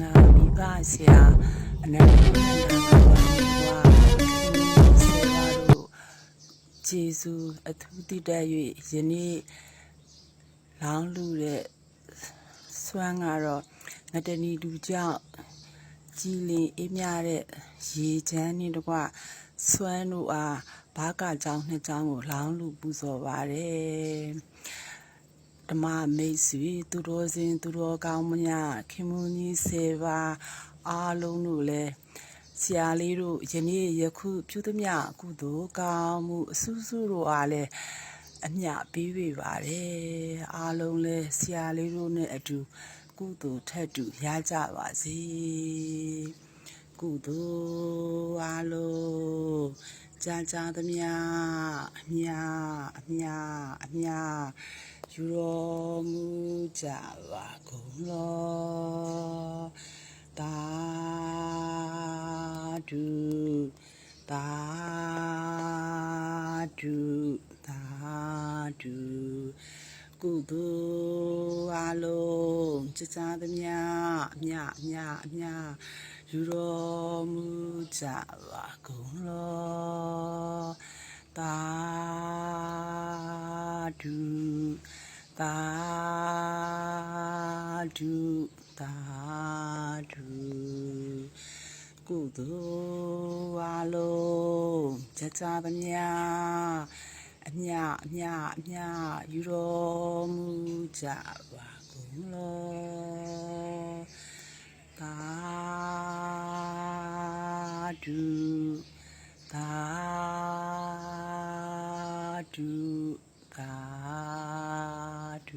ငါမိဘဆရာအနန္တမန္တကဘာဝါဆေဝါတို့ဂျေဇူးအထူးတည်တတ်၍ယနေ့လောင်းလူတဲ့ဆွမ်းကတော့ငတနီလူကြောင့်ကြည်လင်အေးမြတဲ့ရေချမ်းနှင့်တကွဆွမ်းတို့အားဘာကကြောင်းနှစ်ကြောင်းကိုလောင်းလူပူဇော်ပါတယ် ဓမ္မမိတ်ဆွေသူတော်စင်သူတော်ကောင်းမညာခင်မွန်ကြီးဆေပါအားလုံးတို့လည်းဆရာလေးတို့ယနေ့ယခုပြုသမျှကုသိုလ်ကောင်းမှုအဆူဆူတို့အားလည်းအမျှပေးဝေပါတယ်အားလုံးလည်းဆရာလေးတို့နဲ့အတူကုသိုလ်ထက်တူရကြပါစေကုသိုလ်အားလုံးကြာကြာသမျှအမျှအမျှအမျှ ယူတော်မူကြပါကုန်လောတာဒုတာဒုတာဒုကုသိုလ်အလုံးကြကြသမျှအမြအမြအမြယူတော်မူကြပါကုန်လောတာ ဒုတာဒုတာဒုကုသိုလ်အလုံးကြကြသမျှအမြအမြအမြယူတော်မူကြပါကုန်လောသာဓုသာဓု gaduh